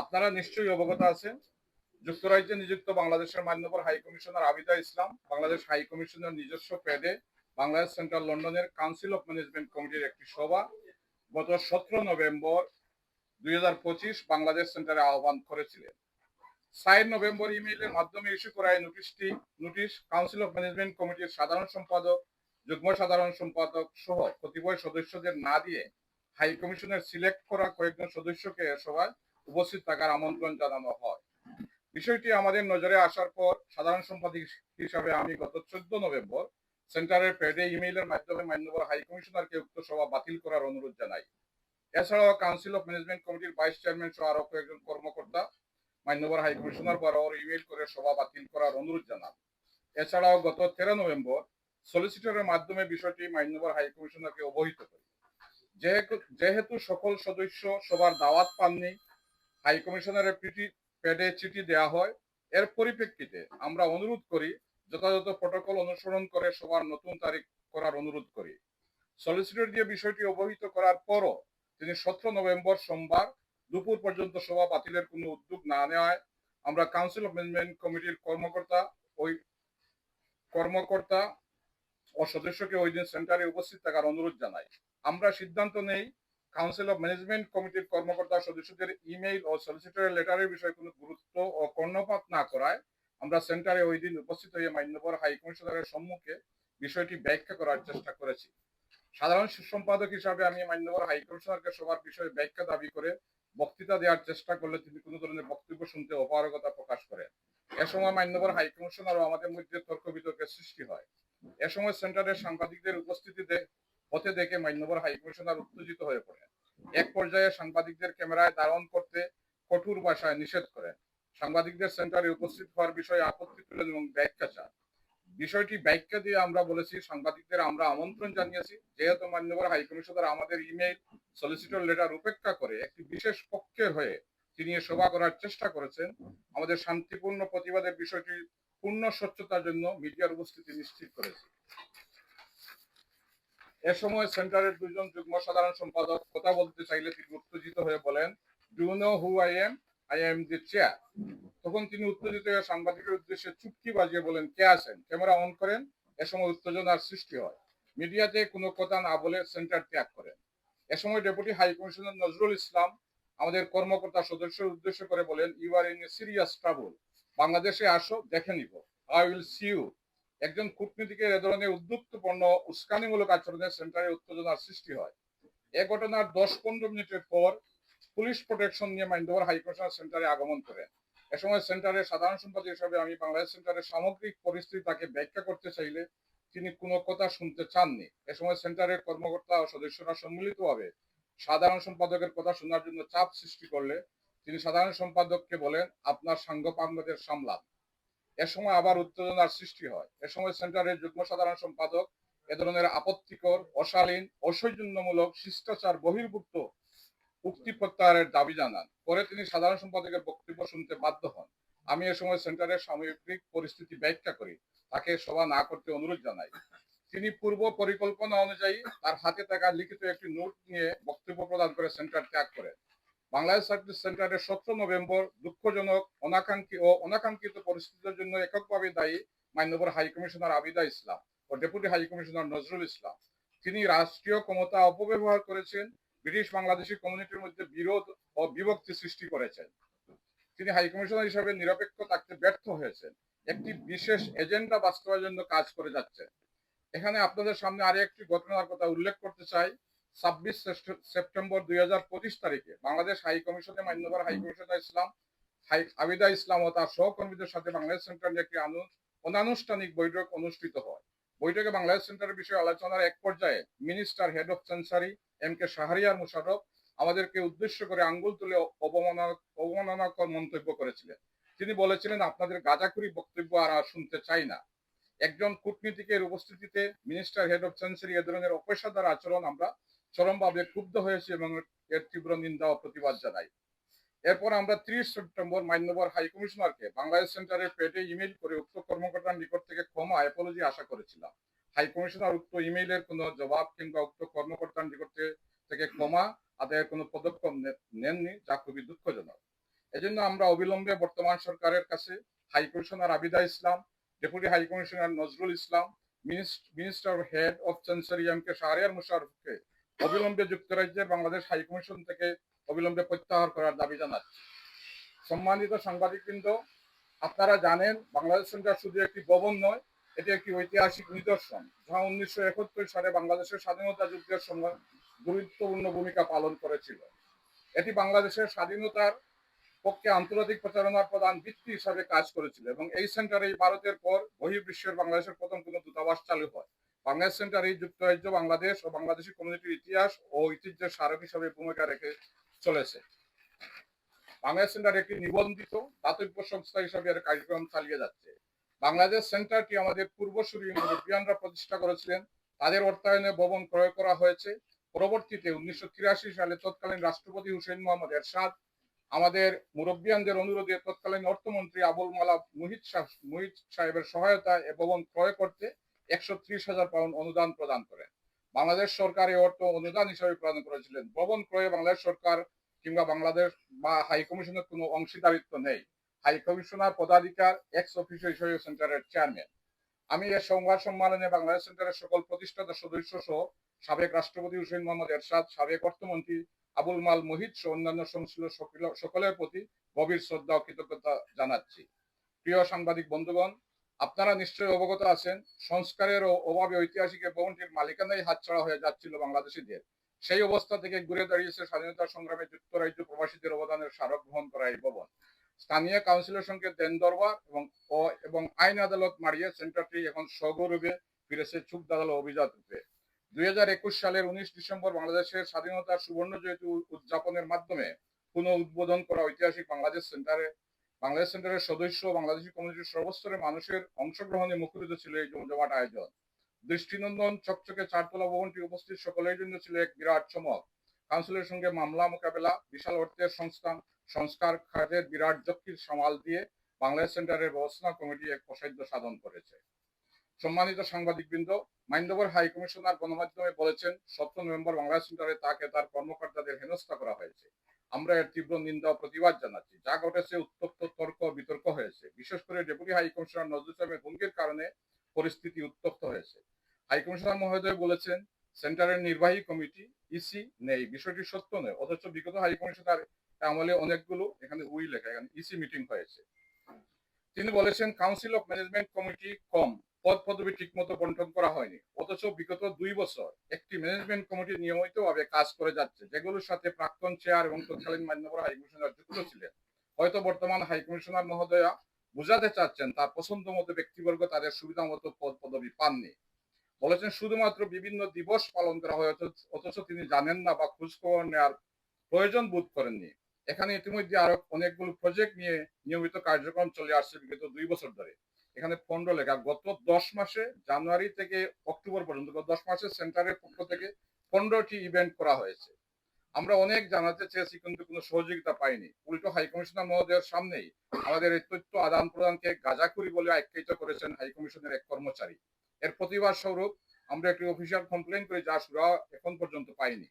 আপনারা নিশ্চয়ই অবগত আছেন। যুক্তরাজ্যে নিযুক্ত বাংলাদেশের মান্যবর high commissioner Abida Islam, Bangladesh high কমিশনের নিজস্ব প্যাডে বাংলাদেশ সেন্ট্রাল লন্ডনের কাউন্সিল অফ ম্যানেজমেন্ট কমিটির একটি সভা গত সতেরো নভেম্বর দুই বাংলাদেশ সেন্টারে আহ্বান করেছিলেন। সাইড নভেম্বর ইমেইলের মাধ্যমে ইস্যু করা এই নোটিশটি, নোটিশ কাউন্সিল অফ ম্যানেজমেন্ট কমিটির সাধারণ সম্পাদক, যুগ্ম সাধারণ সম্পাদক সহ কতিপয় সদস্যদের না দিয়ে হাই কমিশনের সিলেক্ট করা কয়েকজন সদস্যকে এ সভায় উপস্থিত থাকার আমন্ত্রণ জানানো হয়। বিষয়টি আমাদের নজরে আসার পর সাধারণ সম্পাদক হিসাবে আমি গত চোদ্দ নভেম্বর সেন্টারের পেডে ইমেইলের মাধ্যমে মান্যবর হাই কমিশনারকে উক্ত সভা বাতিল করার অনুরোধ জানাই। এছাড়াও কাউন্সিল অফ ম্যানেজমেন্ট কমিটির ভাইস চেয়ারম্যান সহ আরও কয়েকজন কর্মকর্তা মান্যবর হাই কমিশনার বরাবর ইমেইল করে সভা বাতিল করার অনুরোধ জানান। এছাড়াও গত তেরো নভেম্বর সলিসিটরের মাধ্যমে বিষয়টি মান্যবর হাই কমিশনারকে অবহিত করি। যেহেতু- সকল সদস্য সবার দাওয়াত পাননি হাই কমিশনারের পিটি প্যাডে চিঠি দেওয়া হয়। এর পরিপ্রেক্ষিতে আমরা অনুরোধ করি, যথাযথ প্রটোকল অনুসরণ করে সবার নতুন তারিখ করার অনুরোধ করি। সলিসিটর দিয়ে বিষয়টি অবহিত করার পরও তিনি সতেরো নভেম্বর সোমবার দুপুর পর্যন্ত সভা বাতিলের কোনো উদ্যোগ না নেওয়ায় আমরা কাউন্সিল অফ ম্যানেজমেন্ট কমিটির কর্মকর্তা, ওই কর্মকর্তা ও সদস্যকে ওই দিন সেন্টারে উপস্থিত থাকার অনুরোধ জানাই। আমরা সিদ্ধান্ত নেই কাউন্সিল অফ ম্যানেজমেন্ট কমিটির কর্মকর্তা সদস্যদের ইমেইল ও সলিসিটরের লেটারের বিষয়ে কোনো গুরুত্ব ও কর্ণপাত না করায় আমরা সেন্টারে ওই দিন উপস্থিত হয়ে মান্যবর হাই কমিশনারের সম্মুখে বিষয়টি ব্যাখ্যা করার চেষ্টা করেছি। সাধারণ সম্পাদক হিসাবে আমি মান্যবর হাই কমিশনারকে সবার বিষয়ে ব্যাখ্যা দাবি করে বক্তৃতা দেওয়ার চেষ্টা করলে তিনি কোনো ধরনের বক্তব্য শুনতে অপারগতা প্রকাশ করেন এ সময় মান্যবর হাই কমিশনার ও আমাদের মধ্যে তর্ক বিতর্কের সৃষ্টি হয়। এ সময় সেন্টারের সাংবাদিকদের উপস্থিতিতে হতে দেখে মান্যবর হাই কমিশনার উত্তেজিত হয়ে পড়েন। এক পর্যায়ে সাংবাদিকদের ক্যামেরায় দারণ করতে কঠোর ভাষায় নিষেধ করেন। সাংবাদিকদের সেন্টারে উপস্থিত হওয়ার বিষয়ে আপত্তি তুলেন এবং ব্যাখ্যা চান। বিষয়টি ব্যাখ্যা দিয়ে আমরা বলেছি, সাংবাদিকদের আমরা আমন্ত্রণ জানিয়েছি, যেহেতু মান্যবর হাইকমিশনার আমাদের ইমেইল সলিসিটর লেটার উপেক্ষা করে একটি বিশেষ পক্ষের হয়ে তিনি সভা করার চেষ্টা করেছেন। আমাদের শান্তিপূর্ণ প্রতিবাদের বিষয়টি পূর্ণ স্বচ্ছতার জন্য মিডিয়ার উপস্থিতি নিশ্চিত করেছি। এ সময় সেন্টারের দুজন যুগ্ম সাধারণ সম্পাদক কথা বলতে চাইলে তিনি উত্তেজিত হয়ে বলেন do know who I am I am the chair তখন তিনি উত্তেজিত হয়ে সাংবাদিকের উদ্দেশ্যে চুটকি বাজিয়ে বলেন, কে আছেন? ক্যামেরা অন করেন? এ সময় উত্তেজনার সৃষ্টি হয়। মিডিয়াতে কোনো কথা না বলে সেন্টার ত্যাগ করেন। এ সময় deputy high commissioner Nazrul Islam আমাদের কর্মকর্তা সদস্যের উদ্দেশ্য করে বলেন you are in a serious trouble বাংলাদেশে আসো, দেখে নিব। আই উইল সি ইউ একজন কূটনীতিকের এ ধরনের উদ্যুক্তপূর্ণ উস্কানিমূলক আচরণের সেন্টারে উত্তেজনার সৃষ্টি হয়। এ ঘটনার দশ পনেরো মিনিটের পর পুলিশ প্রোটেকশন নিয়ে মাইন্ডোভার হাই কমিশনার সেন্টারে আগমন করেন। এ সময় সেন্টারের সাধারণ সম্পাদক হিসাবে আমি বাংলাদেশ সেন্টারের সামগ্রিক পরিস্থিতি তাকে ব্যাখ্যা করতে চাইলে তিনি কোনো কথা শুনতে চাননি। এ সময় সেন্টারের কর্মকর্তা ও সদস্যরা সম্মিলিতভাবে সাধারণ সম্পাদকের কথা শোনার জন্য চাপ সৃষ্টি করলে তিনি সাধারণ সম্পাদককে বলেন, আপনার সাঙ্গ পাঙ্গদের সামলান। এ সময় আবার উত্তেজনার সৃষ্টি হয়। এ সময় সেন্টারের যুগ্ম সাধারণ সম্পাদক এ ধরনের আপত্তিকর, অশালীন, অসৌজন্যমূলক শিষ্টাচার বহির্ভুক্ত উক্তি প্রত্যাহারের দাবি জানান। পরে তিনি সাধারণ সম্পাদকের বক্তব্য শুনতে বাধ্য হন। আমি এ সময় সেন্টারের সামগ্রিক পরিস্থিতি ব্যাখ্যা করি, তাকে সভা না করতে অনুরোধ জানাই। তিনি পূর্ব পরিকল্পনা অনুযায়ী তার হাতে থাকা লিখিত একটি নোট নিয়ে বক্তব্য প্রদান করে সেন্টার ত্যাগ করেন। বাংলাদেশ সার্ভিস সেন্টারের সতেরো নভেম্বর দুঃখজনক, অনাকাঙ্ক্ষী ও অনাকাঙ্ক্ষিত পরিস্থিতির জন্য এককভাবে দায়ী মান্যবর হাই কমিশনার আবিদা ইসলাম ও deputy high commissioner Nazrul Islam. তিনি রাষ্ট্রীয় ক্ষমতা অপব্যবহার করেছেন, ব্রিটিশ বাংলাদেশি কমিউনিটির মধ্যে বিরোধ ও বিভক্তি সৃষ্টি করেছেন। তিনি হাই কমিশনার হিসাবে নিরপেক্ষ থাকতে ব্যর্থ হয়েছেন। একটি বিশেষ এজেন্ডা বাস্তবায়নের জন্য কাজ করে যাচ্ছে এখানে আপনাদের সামনে আরেকটি ঘটনার কথা উল্লেখ করতে চাই। ছাব্বিশ সেপ্টেম্বর দুই হাজার পঁচিশ তারিখে বাংলাদেশ হাই কমিশনে মান্যবর high commissioner Islam, high Abida Islam ও তার সহকর্মীদের সাথে বাংলাদেশ সেন্টারে একটি অনানুষ্ঠানিক বৈঠক অনুষ্ঠিত হয়। বৈঠকে বাংলাদেশ সেন্টারের বিষয়ে আলোচনার এক পর্যায়ে minister head of chancery M K Shahriar Musharraf আমাদেরকে উদ্দেশ্য করে আঙ্গুল তুলে অবমাননা অবমাননাকর মন্তব্য করেছিলেন। তিনি বলেছিলেন, আপনাদের গাঁজাখুরি বক্তব্য আর আর শুনতে চাই না। একজন কূটনীতিকের উপস্থিতিতে মিনিস্টার হেড অফ সেন্সারি এ ধরনের অপেশাদার আচরণ আমরা চরমভাবে ক্ষুব্ধ হয়েছি এবং এর তীব্র নিন্দা ও প্রতিবাদ জানাই। এরপর আমরা ত্রিশ সেপ্টেম্বর মান্যবর হাই কমিশনারকে বাংলাদেশ সেন্টারের পেটে ইমেইল করে উক্ত কর্মকর্তার নিকট থেকে ক্ষমা অ্যাপোলজি আশা করেছিলাম। হাই কমিশনার উক্ত ইমেইলের কোনো জবাব কিংবা উক্ত কর্মকর্তার নিকট থেকে- ক্ষমা আদায়ের কোনো পদক্ষেপ নেননি, যা খুবই দুঃখজনক। এজন্য আমরা অবিলম্বে বর্তমান সরকারের কাছে high commissioner Abida Islam, deputy high commissioner Nazrul Islam minister head of chancery M K Shahriar মুশারফকে অবিলম্বে যুক্তরাজ্যের বাংলাদেশ হাই কমিশন থেকে অবিলম্বে প্রত্যাহার করার দাবি জানাচ্ছি। সম্মানিত সাংবাদিকবৃন্দ, আপনারা জানেন, বাংলাদেশ সেন্টার শুধু একটি ভবন নয়, এটি একটি ঐতিহাসিক নিদর্শন, যা উনিশশো একাত্তর সালে বাংলাদেশের স্বাধীনতা যুদ্ধের সময় গুরুত্বপূর্ণ ভূমিকা পালন করেছিল। এটি বাংলাদেশের স্বাধীনতার পক্ষে আন্তর্জাতিক প্রচারণার প্রধান ভিত্তি হিসাবে কাজ করেছিল এবং এই সেন্টারে ভারতের পর বহির্বিশ্বের বাংলাদেশের প্রথম কোনো দূতাবাস চালু হয়। বাংলাদেশ সেন্টার যুক্তরাজ্য বাংলাদেশ ও বাংলাদেশি কমিউনিটির ইতিহাস ও ঐতিহ্যের স্মারক হিসাবে ভূমিকা রেখে চলেছে। বাংলাদেশ সেন্টার একটি নিবন্ধিত দাতব্য সংস্থা হিসাবে এর কার্যক্রম চালিয়ে যাচ্ছে। বাংলাদেশ সেন্টারটি আমাদের পূর্বসূরি মুরব্বিয়ানরা প্রতিষ্ঠা করেছিলেন। তাদের অর্থায়নে ভবন ক্রয় করা হয়েছে। পরবর্তীতে উনিশশো তিরাশি সালে তৎকালীন রাষ্ট্রপতি হুসেন মোহাম্মদ এরশাদ, আমাদের মুরব্বিয়ানদের অনুরোধে তৎকালীন অর্থমন্ত্রী আবুল মালা মুহিত মুহিত সাহেবের সহায়তায় এ ভবন ক্রয় করতে একশো ত্রিশ হাজার পাউন্ড অনুদান প্রদান করেন বাংলাদেশ সরকার এই অর্থ অনুদান হিসাবে প্রদান করেছিলেন। ভবন ক্রয়ে বাংলাদেশ সরকার কিংবা বাংলাদেশ বা হাই কমিশনের কোনো অংশীদারিত্ব নেই। হাই কমিশনার পদাধিকার এক্স অফিসিয়াল হিসেবে সেন্টারের চেয়ারম্যান আমি এর সংবাদ সম্মেলনে বাংলাদেশ সেন্টারের সকল প্রতিষ্ঠাতা সদস্য সহ সাবেক রাষ্ট্রপতি হুসেন মোহাম্মদ এরশাদ, সাবেক অর্থমন্ত্রী আবুল মাল মোহিত সহ অন্যান্য সংশ্লিষ্ট সকল- সকলের প্রতি গভীর শ্রদ্ধা ও কৃতজ্ঞতা জানাচ্ছি। প্রিয় সাংবাদিক বন্ধুগণ আপনারা নিশ্চয়ই অবগত আছেন সংস্কারের অভাবে ঐতিহাসিক ভবনটির মালিকানাই হাতছাড়া হয়ে যাচ্ছিল বাংলাদেশিদের। সেই অবস্থা থেকে ঘুরে দাঁড়িয়েছে স্বাধীনতা সংগ্রামে যুক্তরাজ্য প্রবাসীদের অবদানের স্মারক গ্রহণ করা এই ভবন। স্থানীয় কাউন্সিলের সঙ্গে দেন দরবার এবং এবং আইন আদালত মারিয়ে সেন্টারটি এখন সগৌরবে ফিরেছে চুপ দাদালো অভিজাত রূপে। দুই হাজার একুশ সালের উনিশ ডিসেম্বর বাংলাদেশের স্বাধীনতার সুবর্ণ জয়ন্তী উদযাপনের মাধ্যমে পুনঃ উদ্বোধন করা ঐতিহাসিক বাংলাদেশ সেন্টারে বাংলাদেশ সেন্টারের সদস্য, বাংলাদেশি কমিউনিটির সর্বস্তরের মানুষের অংশগ্রহণে মুখরিত ছিল এই জমজমাট আয়োজন। দৃষ্টিনন্দন চকচকে চারতলা ভবনটি উপস্থিত সকলের জন্য ছিল এক বিরাট চমক। কাউন্সিলের সঙ্গে মামলা মোকাবেলা, বিশাল অর্থের সংস্থান, সংস্কার কাজের বিরাট যক্ষির সামাল দিয়ে বাংলাদেশ সেন্টারের ব্যবস্থাপনা কমিটি এক প্রসাধ্য সাধন করেছে। সম্মানিত সাংবাদিকবৃন্দ মাইন্দবর হাই কমিশনার গণমাধ্যমে বলেছেন, সতেরো নভেম্বর বাংলাদেশ সেন্টারে তাকে তার কর্মকর্তাদের হেনস্থা করা হয়েছে। আমরা এর তীব্র নিন্দা ও প্রতিবাদ জানাচ্ছি। যা ঘটেছে উত্তপ্ত, তর্ক বিতর্ক হয়েছে। বিশেষ করে ডেপুটি হাই কমিশনার নজরুল ইসলামের হুমকির কারণে পরিস্থিতি উত্তপ্ত হয়েছে। হাই কমিশনার মহোদয় বলেছেন, সেন্টারের নির্বাহী কমিটি ইসি নেই। বিষয়টি সত্য নয়। অথচ বিগত হাই কমিশনার আমলে অনেকগুলো এখানে উই লেখা, এখানে ইসি মিটিং হয়েছে। তিনি বলেছেন কাউন্সিল অফ ম্যানেজমেন্ট কমিটি কম পদ পদবি ঠিকমতো বন্টন করা হয়নি। অথচ বিগত দুই বছর একটি ম্যানেজমেন্ট কমিটি নিয়মিতভাবে কাজ করে যাচ্ছে, যেগুলোর সাথে প্রাক্তন চেয়ার এবং তৎকালীন মান্যবর হাই কমিশনার যুক্ত ছিলেন। হয়তো বর্তমান হাই কমিশনার মহোদয়া বোঝাতে চাচ্ছেন তার পছন্দ মতো ব্যক্তিবর্গ তাদের সুবিধা মতো পদ পদবি পাননি। বলেছেন, শুধুমাত্র বিভিন্ন দিবস পালন করা হয়, অথচ তিনি জানেন না বা খোঁজখবর নেওয়ার প্রয়োজন বোধ করেননি। এখানে ইতিমধ্যে আরও অনেকগুলো প্রজেক্ট নিয়ে নিয়মিত কার্যক্রম চলে আসছে বিগত দুই বছর ধরে। এখানে পনেরো লেখা। গত দশ মাসে জানুয়ারি থেকে অক্টোবর পর্যন্ত, গত দশ মাসে সেন্টারের পক্ষ থেকে পনেরোটি ইভেন্ট করা হয়েছে। আমরা অনেক জানাতে চেয়েছি, কিন্তু কোনো সহযোগিতা পাইনি। উল্টো হাইকমিশনার মহোদয়ের সামনেই আমাদের এই তথ্য আদান প্রদানকে গাজাখুরি বলে আখ্যায়িত করেছেন হাইকমিশনের এক কর্মচারী। এর প্রতিবাদ স্বরূপ আমরা একটি অফিসিয়াল কমপ্লেন করি যা সুরা এখন পর্যন্ত পাইনি।